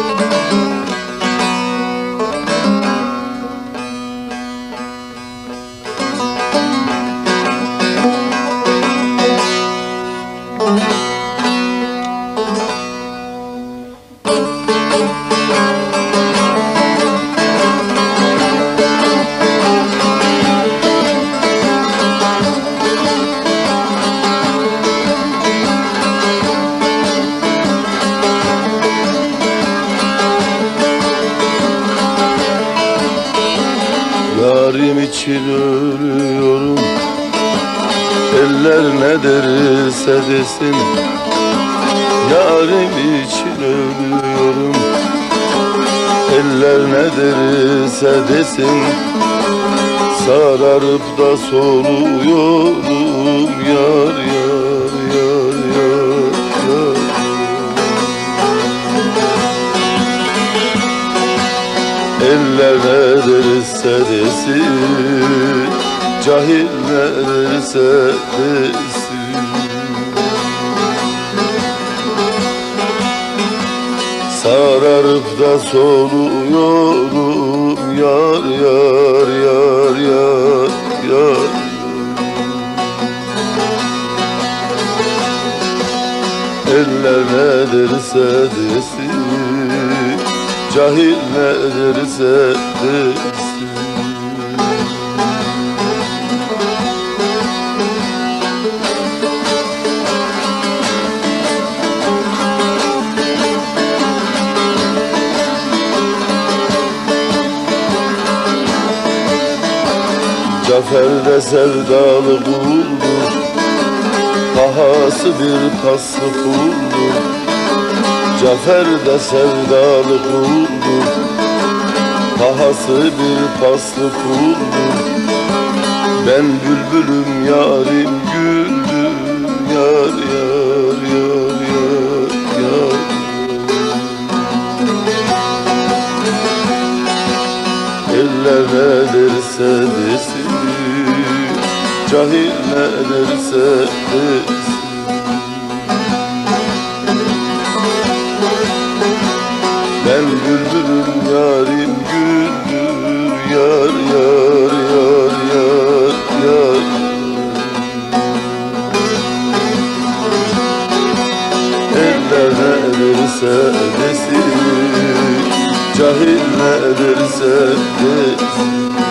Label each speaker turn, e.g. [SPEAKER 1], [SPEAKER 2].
[SPEAKER 1] Müzik için ölüyorum. Eller ne derse desin Yarim için ölüyorum. Eller ne derse desin Sararıp da soluyorum Yar yar Eller ne derse desin Cahil ne derse Sararıp da soluyorum Yar yar yar yar yar. Eller ne derse desin Cahil ne derse desin Cafer de sevdalı buldu Pahası bir paslı puldu Cafer de sevdalı buldu Pahası bir paslı puldu Ben bülbülüm yarim güldüm. Yar yar yar yar yar. Eller ne derse desin Cahil ne derse desin Ben güldürüm yarim güldür Yar yar yar yar yar. Eller ne derse desin Cahil ne derse desin